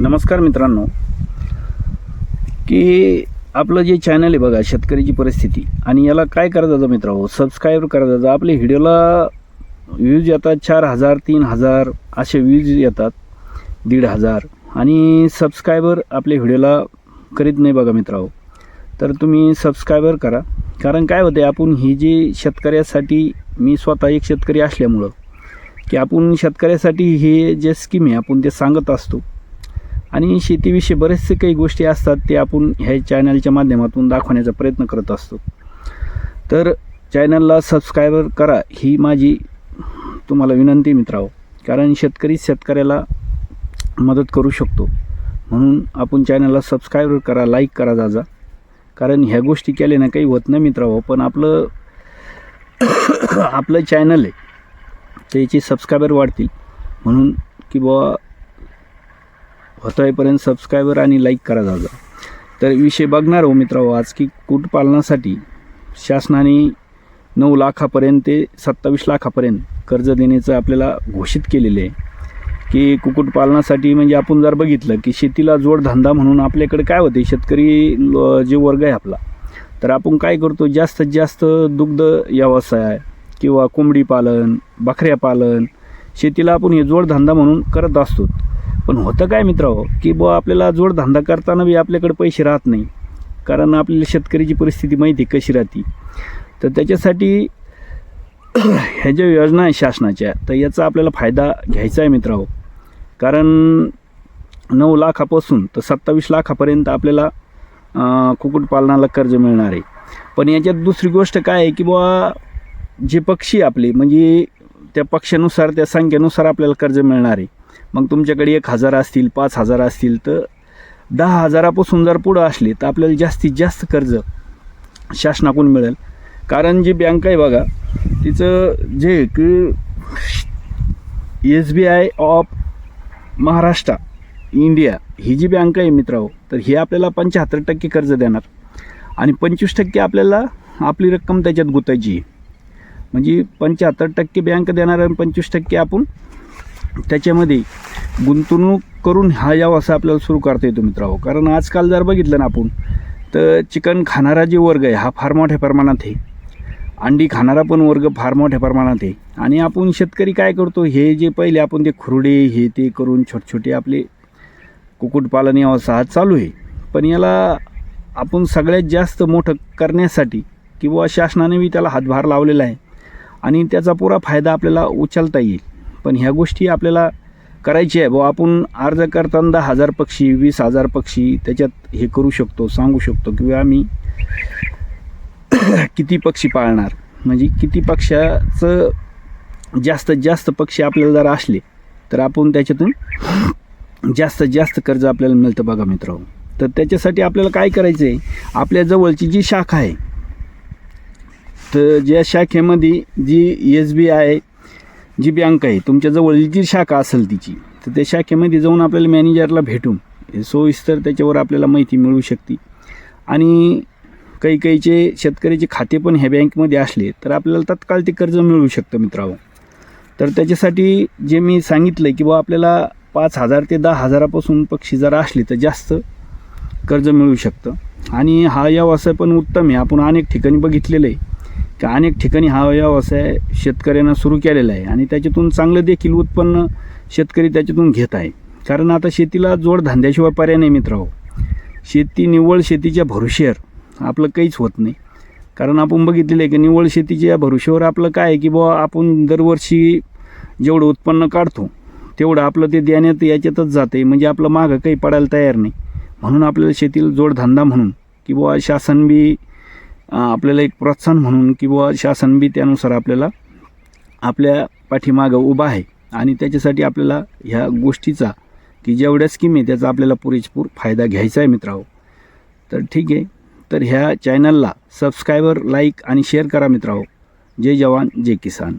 नमस्कार मित्रांनो. की आपलं जे चॅनल आहे बघा शेतकऱ्याची परिस्थिती आणि याला काय करा जातं मित्रांनो हो, सबस्क्राईब करा जातं आपल्या व्हिडिओला व्ह्यूज येतात चार हजार तीन हजार असे व्ह्यूज येतात दीड हजार. आणि सबस्क्रायबर आपल्या व्हिडिओला करीत नाही बघा मित्रांनो हो, तर तुम्ही सबस्क्रायबर करा. कारण काय होते आपण ही जी शेतकऱ्यासाठी मी स्वतः एक शेतकरी असल्यामुळं की आपण शेतकऱ्यासाठी हे जे स्कीम आहे आपण ते सांगत असतो. आणि शेतीविषयी बरेचसे काही गोष्टी असतात ते आपण ह्या चॅनलच्या माध्यमातून दाखवण्याचा प्रयत्न करत असतो. तर चॅनलला सबस्क्रायबर करा ही माझी तुम्हाला विनंती मित्राओ कारण शेतकरी शेतकऱ्याला मदत करू शकतो. म्हणून आपण चॅनलला सबस्क्राईब करा लाईक करा जाजा कारण ह्या गोष्टी केल्या ना काही होत नाही मित्रांनो पण आपलं आपलं चॅनल आहे त्याची सबस्क्रायबर वाढतील. म्हणून की बुवा होतापर्यंत सबस्क्रायबर आणि लाईक करा जाजा तर विषय बघणार हो मित्रांनो आज की कुक्कुटपालनासाठी शासनाने नऊ लाखापर्यंत ते सत्तावीस लाखापर्यंत कर्ज देण्याचं आपल्याला घोषित केलेलं आहे. की कुक्कुटपालनासाठी म्हणजे आपण जर बघितलं की शेतीला जोडधंदा म्हणून आपल्याकडे काय होते शेतकरी जे वर्ग आहे आपला तर आपण काय करतो? जास्तीत जास्त दुग्ध व्यवसाय किंवा कोंबडी पालन बकऱ्या पालन शेतीला आपण हे जोडधंदा म्हणून करत असतो. पण होतं काय मित्रांनो की बुवा आपल्याला जोडधंदा करताना बी आपल्याकडे पैसे राहत नाही. कारण आपल्याला शेतकऱ्याची परिस्थिती माहिती कशी राहते. तर त्याच्यासाठी ह्या ज्या योजना आहे शासनाच्या तर याचा आपल्याला फायदा घ्यायचा आहे मित्रांनो. कारण नऊ लाखापासून तर सत्तावीस लाखापर्यंत आपल्याला कुक्कुटपालनाला कर्ज मिळणार आहे. पण याच्यात दुसरी गोष्ट काय आहे की बुवा जे पक्षी आपले म्हणजे त्या पक्षानुसार त्या संख्येनुसार आपल्याला कर्ज मिळणार आहे. मग तुमच्याकडे एक हजार असतील पाच हजार असतील तर दहा हजारापासून जर पुढं असले तर आपल्याला जास्तीत जास्त कर्ज शासनाकडून मिळेल. कारण जी बँक आहे बघा तिचं जे की S B I of Maharashtra India ही जी बँक आहे मित्रांनो तर ही आपल्याला पंच्याहत्तर टक्के कर्ज देणार. आणि पंचवीस टक्के आपल्याला आपली रक्कम त्याच्यात गुतायची. म्हणजे पंच्याहत्तर टक्के बँक देणार आणि पंचवीस टक्के आपण त्याच्यामध्ये गुंतवणूक करून हा व्यवसाय आपल्याला सुरू करता येतो मित्रांनो हो. कारण आजकाल जर बघितलं ना आपण तर चिकन खाणारा जे वर्ग आहे हा फार मोठ्या प्रमाणात आहे. अंडी खाणारा पण वर्ग फार मोठ्या प्रमाणात आहे. आणि आपण शेतकरी काय करतो हे जे पहिले आपण ते खुरडे हे ते करून छोटे छोटे आपले कुक्कुटपालन व्यवसाय चालू आहे. पण याला आपण सगळ्यात जास्त मोठं करण्यासाठी किंवा शासनाने बी त्याला हातभार लावलेला आहे. आणि त्याचा पुरा फायदा आपल्याला उचलता येईल. पण ह्या गोष्टी आपल्याला करायची आहे. बुवा आपण अर्ज करताना दहा हजार पक्षी वीस हजार पक्षी त्याच्यात हे करू शकतो सांगू शकतो किंवा आम्ही किती पक्षी पाळणार. म्हणजे किती पक्षाचं जास्तीत जास्त पक्षी आपल्याला जर असले तर आपण त्याच्यातून जास्तीत जास्त कर्ज आपल्याला मिळतं बघा मित्र तर त्याच्यासाठी आपल्याला काय करायचं आहे आपल्या जवळची जी शाखा आहे तर ज्या शाखेमध्ये जी एस बी आय जी बँक आहे तुमच्याजवळ जी शाखा असेल तिची तर त्या शाखेमध्ये जाऊन आपल्याला मॅनेजरला भेटून सोयीस्तर त्याच्यावर आपल्याला माहिती मिळू शकते. आणि काही काहीचे शेतकऱ्याचे खाते पण ह्या बँकमध्ये असले तर आपल्याला तत्काळ ते कर्ज मिळू शकतं मित्रांनो. तर त्याच्यासाठी जे मी सांगितलं की बा आपल्याला पाच हजार ते दहा हजारापासून पक्षी जर असले तर जास्त कर्ज मिळू शकतं. आणि हा व्यवसाय पण उत्तम आहे. आपण अनेक ठिकाणी बघितलेलं आहे. का अनेक ठिकाणी हा व्यवसाय शेतकऱ्यांना सुरू केलेला आहे. आणि त्याच्यातून चांगलं देखील उत्पन्न शेतकरी त्याच्यातून घेत आहे. कारण आता शेतीला जोडधंद्याशिवाय पर्याय नाही मित्रांनो. शेती निव्वळ शेतीच्या भरोश्यावर आपलं काहीच होत नाही. कारण आपण बघितलेलं आहे की निव्वळ शेतीच्या भरोश्यावर आपलं काय आहे की बुवा आपण दरवर्षी जेवढं उत्पन्न काढतो तेवढं आपलं ते देण्यात याच्यातच जाते म्हणजे आपलं मागं काही पडायला तयार नाही. म्हणून आपल्याला शेतीला जोडधंदा म्हणून की बुवा शासन बी आपल्याला एक प्रोत्साहन म्हणून की बुवा शासन बी त्यानुसार आपल्याला आपल्या पाठीमागं उभा आहे. आणि त्याच्यासाठी आपल्याला ह्या गोष्टीचा की जेवढ्या स्कीम आहे त्याचा आपल्याला पुरेपूर फायदा घ्यायचा आहे मित्रांनो. तर ठीक आहे. तर ह्या चॅनलला सबस्क्रायबर लाईक आणि शेअर करा मित्रांनो. जय जवान जय किसान.